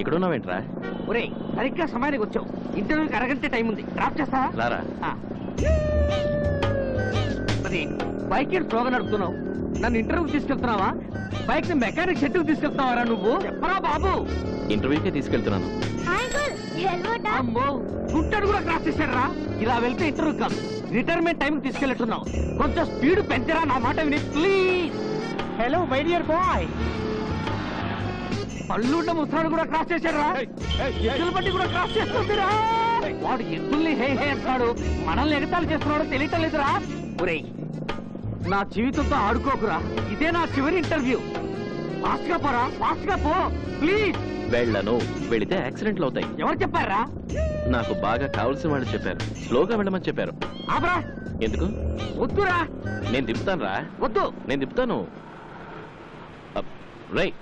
ఇక్కడ ఉన్నావేంట్రా ఒరే సరిగ్గా సమయానికి వచ్చావు. ఇంటర్వ్యూకి అరగంట టైం ఉంది. డ్రాప్ చేస్తావా? రారా. మరి బైక్ స్లోగా నడుపుతున్నావు. నన్ను ఇంటర్వ్యూకి తీసుకెళ్తున్నావా? బైక్ని మెకానిక్ షెడ్యూల్ తీసుకెళ్తున్నావా నువ్వు? చెప్పరా బాబు. ఇంటర్వ్యూకే తీసుకెళ్తున్నాను. అమ్మో గుట్టడు కూడా క్రాస్ చేశారా ఇలా వెళ్తే ఇంటర్వ్యూ కాదు. రిటైర్మెంట్ టైం తీసుకెళ్ళట్టున్నావు కొంచెం స్పీడ్ పెంచరా నా మాట విని please. Hello my dear boy. పళ్ళుండ ముసలాడు కూడా క్రాస్ చేశారా ఎద్దుల బండి కూడా క్రాస్ చేస్తుందిరా. వాడు ఎద్దుల్ని హే హే అంటాడు మనల్ని ఎగతాలు చేస్తున్నాడో తెలియటం లేదురా. ఒరేయ్ నా జీవితంతో ఆడుకోకురా. ఇదే నా చివరి ఇంటర్వ్యూ ఫాస్ట్గా పోరా ఫాస్ట్గా పో. ప్లీజ్. వెళ్ళను. వెళితే యాక్సిడెంట్లు అవుతాయి. ఎవరు చెప్పారా? నాకు బాగా కావాల్సిన వాళ్ళు చెప్పారు. స్లోగా వెళ్ళమని చెప్పారు. ఆపరా. ఎందుకు? వద్దురా. నేను దింపుతాను రా వద్దు. నేను దింపుతాను. రేయ్.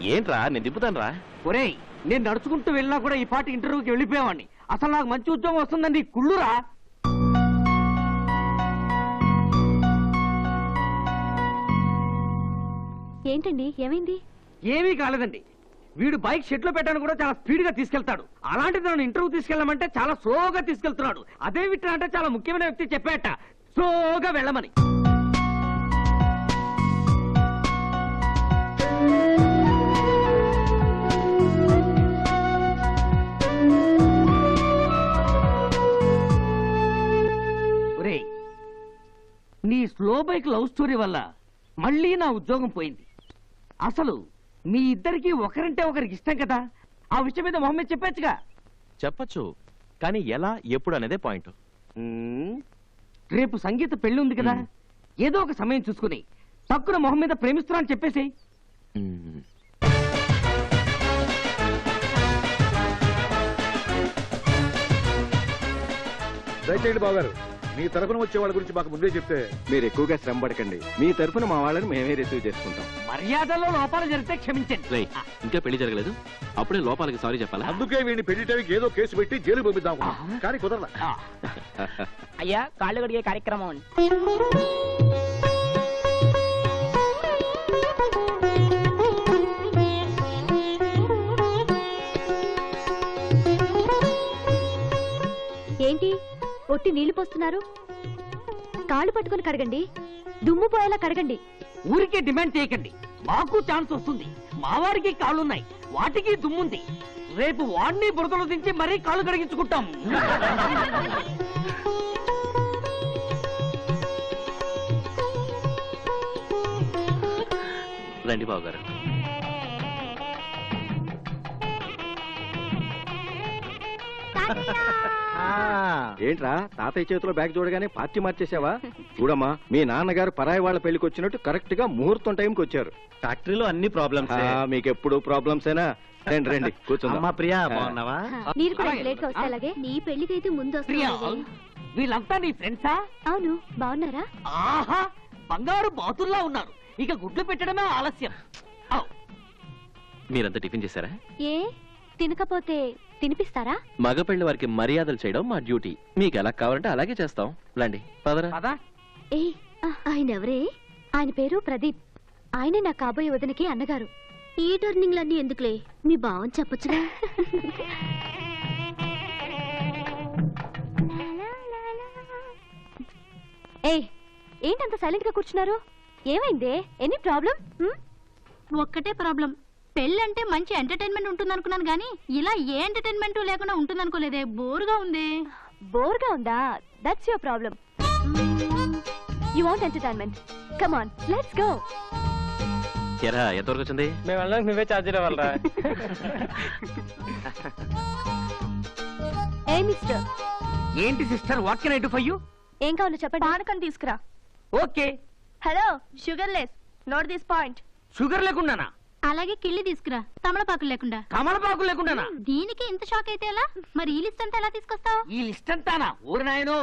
ఏంట్రా? నేను దింపుతాను రా ఒరేయ్ నేను నడుచుకుంటూ వెళ్ళినా కూడా ఈ పాటి ఇంటర్వ్యూకి వెళ్ళిపోయేవాడిని. అసలు నాకు మంచి ఉద్యోగం వస్తుందండి. కుళ్ళురా. ఏంటండి? ఏమైంది? ఏమీ కాలేదండి. వీడు బైక్ షెడ్లో పెట్టాను కూడా చాలా స్పీడ్గా తీసుకెళ్తాడు. అలాంటిది నన్ను ఇంటర్వ్యూ తీసుకెళ్ళమంటే చాలా స్లోగా తీసుకెళ్తున్నాడు. అదే విట్ట అంటే చాలా ముఖ్యమైన వ్యక్తి చెప్పాట. స్లోగా వెళ్ళమని. బైక్ లవ్ స్టోరీ వల్ల మళ్ళీ నా ఉద్యోగం పోయింది. అసలు మీ ఇద్దరికి ఒకరంటే ఒకరికి ఇష్టం కదా? ఆ విషయం మీద మొహమ్మద్ చెప్పొచ్చుగా. చెప్పచ్చు కానీ ఎలా ఎప్పుడు అనేదే పాయింట్. రేపు సంగీత పెళ్ళి ఉంది కదా. ఏదో ఒక సమయం చూసుకుని తక్కువ మొహం మీద ప్రేమిస్తున్నా అని చెప్పేసి. దయచేయండి బావగారు. మీ తరపున వచ్చే వాళ్ళ గురించి మాకు ముందే చెప్తే మీరు ఎక్కువగా శ్రమ పడకండి మీ తరఫున మా వాళ్ళని మేమే రిసీవ్ చేసుకుంటాం. మర్యాదలో లోపాలు జరిగితే క్షమించండి. రేయ్ ఇంకా పెళ్ళి జరగలేదు? అప్పుడే లోపాలకి సారీ చెప్పాలా? అందుకే వీడిని పెళ్ళి టైంకి ఏదో కేసు పెట్టి జైలు పంపిద్దాం కానీ కుదరలా. అయ్యా కాళ్ళు కడిగే కార్యక్రమం ఒట్టి నీళ్ళు పోస్తున్నారు. కాళ్ళు పట్టుకొని కడగండి. దుమ్ము పోయేలా కడగండి. ఊరికే డిమాండ్ చేయకండి. మాకు ఛాన్స్ వస్తుంది. మా వాడికి కాళ్ళున్నాయి. వాటికి దుమ్ముంది. రేపు వాడిని బురదలు దించి మరీ కాళ్ళు కడిగించుకుంటాం. రండి బాబు గారు ఏంట్రా తాతయ్య చేతిలో బ్యాగ్ చూడగానే పార్టీ మార్చేసావా చూడమ్మా మీ నాన్నగారు పరాయి వాళ్ళ పెళ్ళికి వచ్చినట్టు కరెక్ట్గా ముహూర్తం టైంకి వచ్చారు. ఫ్యాక్టరీలో అన్ని ప్రాబ్లమ్స్ మీకు ఎప్పుడు ప్రాబ్లమ్స్ అయినా రండి రండి కూర్చుందాం. అమ్మా ప్రియా బాగున్నావా? మీరు కూడా అలాగే. లేట్గా వస్తే అలాగే? నీ పెళ్ళికైతే ముందు ప్రియా వస్తుంది వీళ్ళంతా నీ ఫ్రెండ్సా అవును బాగున్నారా? ఆహా బంగారు బాతుల్లా ఉన్నారు. ఇక గుడ్లు పెట్టడమే ఆలస్యం. మీరంతా టిఫిన్ చేశారా? ఏ తినకపోతే తినిపిస్తారా? మగ పెళ్ళి వారికి మర్యాదలు చేయడం మా డ్యూటీ. మీకు ఎలా కావాలంటే అలాగే చేస్తాం. రండి పదరా. పదా. ఏ ఆయన ఎవరే ఆయన పేరు ప్రదీప్. ఆయనే నా కాబోయే వదినకి అన్నగారు. ఈ టర్నింగ్లన్నీ ఎందుకులే? మీ భావం చెప్పొచ్చుగా. ఏ ఏంటంత సైలెంట్గా కూర్చున్నారు? ఏమైందే? Any problem? ఒక్కటే ప్రాబ్లం. పెళ్ళంటే మంచి ఎంటర్టైన్మెంట్ ఉంటుంది అనుకున్నాను కానీ ఇలా ఏ ఎంటర్టైన్మెంట్ లేకుండా ఉంటుంది అనుకోలేదే బోరుగా ఉంది. బోర్గా ఉందా? That's your problem you want entertainment come on let's go ఎరా ఎంతవరకు వచ్చింది? మేము వెళ్ళడానికి నువ్వే ఛార్జీలు ఇవ్వాలరా ఏ మిస్టర్ ఏంటి sister what can I do for you ఏం కావాలో చెప్పండి. పానకం తీసుకురా. Okay hello sugar less note this point sugar లేకుండానా? అలాగే కిళ్ళి తీసుకురా. తమలపాకులు లేకుండా. కమలపాకు లేకుండానా? దీనికి ఇంత షాక్ అయితే ఎలా? మరి ఈ లిస్ట్ అంతా ఎలా తీసుకొస్తావు? ఈ లిస్ట్ అంతానా? ఊరి నాయనో.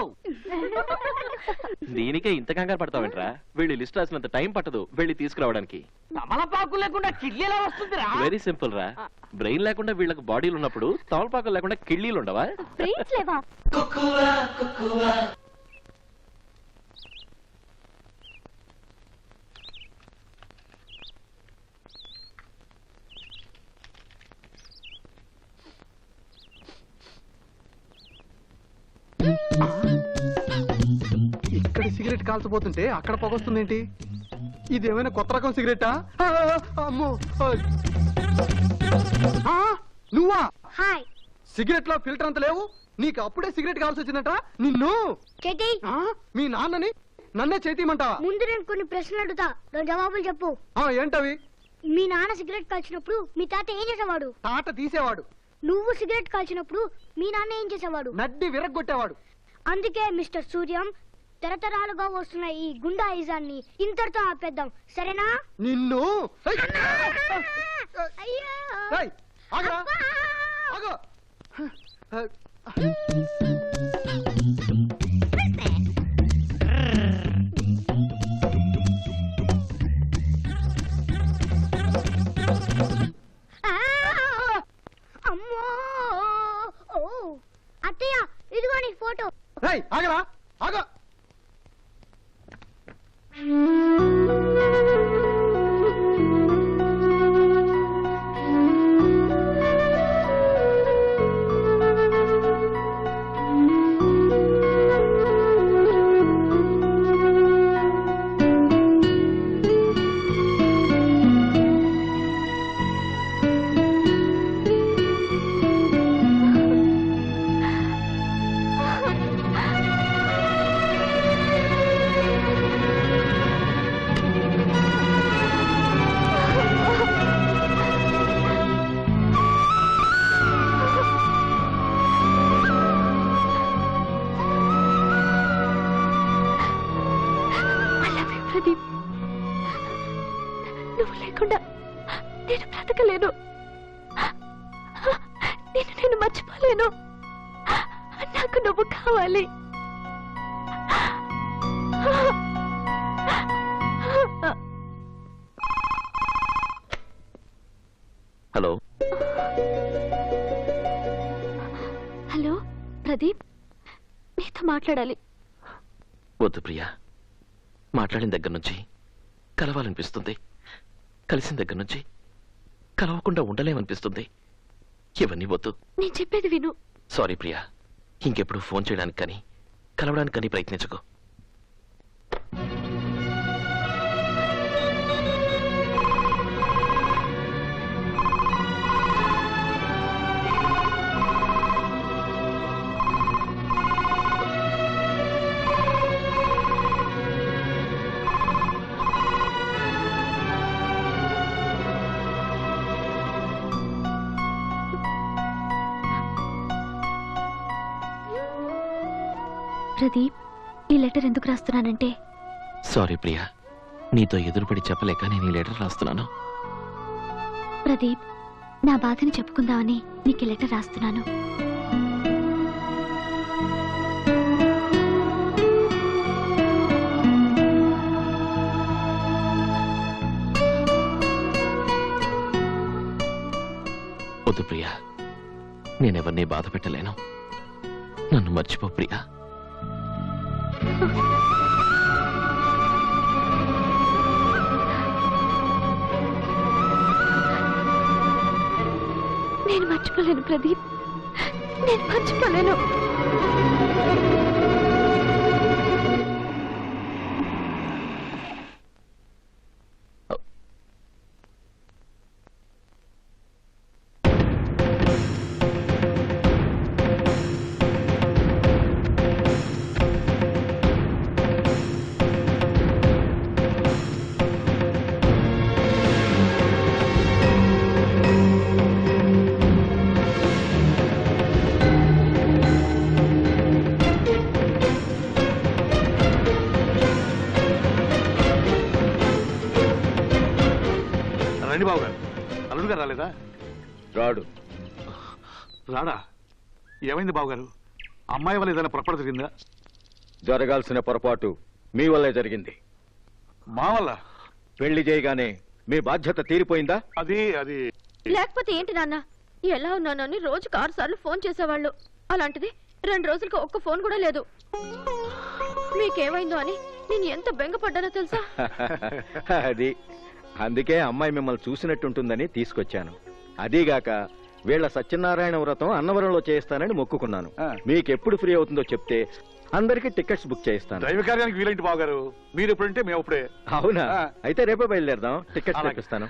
దీనికే ఇంత కంగారు పడతావేంట్రా? వెళ్ళి లిస్ట్ రాసినంత టైం పట్టదు వెళ్ళి తీసుకురావడానికి. కమలపాకు లేకుండా ఎలా వస్తుందిరా? వెరీ సింపుల్ రా. బ్రెయిన్ లేకుండా వీళ్ళకి బాడీలు ఉన్నప్పుడు తమలపాకులు లేకుండా కిళ్ళీలు ఉండవా? ఫ్రెండ్స్ లేవా? కాల్చబోతుంటే అక్కడ పొగొస్తుందేంటి? ఇదేమైనా కొత్త రకం సిగరెట్టా ఆ, అమ్మో ఆ. నువ్వా? హాయ్. సిగరెట్లో ఫిల్టర్ అంత లేవు? నీకు అప్పుడే సిగరెట్ కావాల్సి వచ్చిందట నిన్ను? ఆ, మీ నాన్నని నన్నే చేతిమంటావా? ముందు నేను కొన్ని ప్రశ్నలు అడుగుతా. జవాబులు చెప్పు. ఆ, ఏంటవి? మీ నాన్న సిగరెట్ కాల్చినప్పుడు మీ తాత ఏం చేసేవాడు? తాట తీసేవాడు. నువ్వు సిగరెట్ కాల్చినప్పుడు మీ నాన్న ఏం చేసేవాడు? నడ్డి విరగ్గొట్టేవాడు. అందుకే మిస్టర్ సూర్యం తరతరాలుగా వస్తున్న ఈ గుండాయిజాన్ని ఇంతటితో ఆపేద్దాం. సరేనా? నిన్ను! అమ్మో! ఓ! అత్తయ్య ఇదిగో నీ ఫోటో. రై ఆగరా ఆగ. నేను నేను మర్చిపోలేను. నాకు నువ్వు కావాలి. హలో. హలో ప్రదీప్. నీతో మాట్లాడాలి. వద్దు ప్రియా. మాట్లాడిన దగ్గర నుంచి కలవాలనిపిస్తుంది. కలిసిన దగ్గర నుంచి కలవకుండా ఉండలేమనిపిస్తుంది. ఇవన్నీ వద్దు. నేను చెప్పేది విను. సారీ ప్రియా. ఇంకెప్పుడు ఫోన్ చేయడానికి కానీ కలవడానికి కానీ ప్రయత్నించకు. ప్రదీప్ ఈ లెటర్ ఎందుకు రాస్తున్నానంటే? సారీ ప్రియా నీతో ఎదురుపడి చెప్పలేక నేను ఈ లెటర్ రాస్తున్నాను. ప్రదీప్ నా బాధని చెప్పుకుందామని నీకు ఈ లెటర్ రాస్తున్నాను. వద్దు ప్రియా నేనెవరిని బాధ పెట్టలేను. నన్ను మర్చిపో ప్రియా. నేను మర్చిపోలేను ప్రదీప్. నేను మర్చిపోలేను. రాలేదా? రాడు. రాడా? ఏమైంది బాబు గారు అమ్మాయి వల్ల ఏదైనా పొరపాటు జరిగిందా? జరగాల్సిన పొరపాటు మీ వల్లే జరిగింది. మా వల్ల? పెళ్ళి చేయగానే మీ బాధ్యత తీరిపోయిందా? అది అది. లేకపోతే ఏంటి నాన్న? ఎలా ఉన్నానని రోజుకు ఆరు సార్లు ఫోన్ చేసేవాళ్ళు. అలాంటిది రెండు రోజులకు ఒక్క ఫోన్ కూడా లేదు. మీకేమైందో అని నేను ఎంత బెంగపడ్డానో తెలుసా? అది అందుకే అమ్మాయి మిమ్మల్ని చూసినట్టుంటుందని తీసుకొచ్చాను. అదీగాక వీళ్ళ సత్యనారాయణ వ్రతం అన్నవరంలో చేయిస్తానని మొక్కుకున్నాను. ఆ. మీకు ఎప్పుడు ఫ్రీ అవుతుందో చెప్తే అందరికి టికెట్స్ బుక్ చేయిస్తాను. దైవ కార్యానికి వీలేంటి బావగారు. మీరు ఎప్పుడంటే మేము అప్పుడే. అవునా. అయితే రేపే బయలుదేరదాం. టికెట్స్. తెప్పిస్తాను.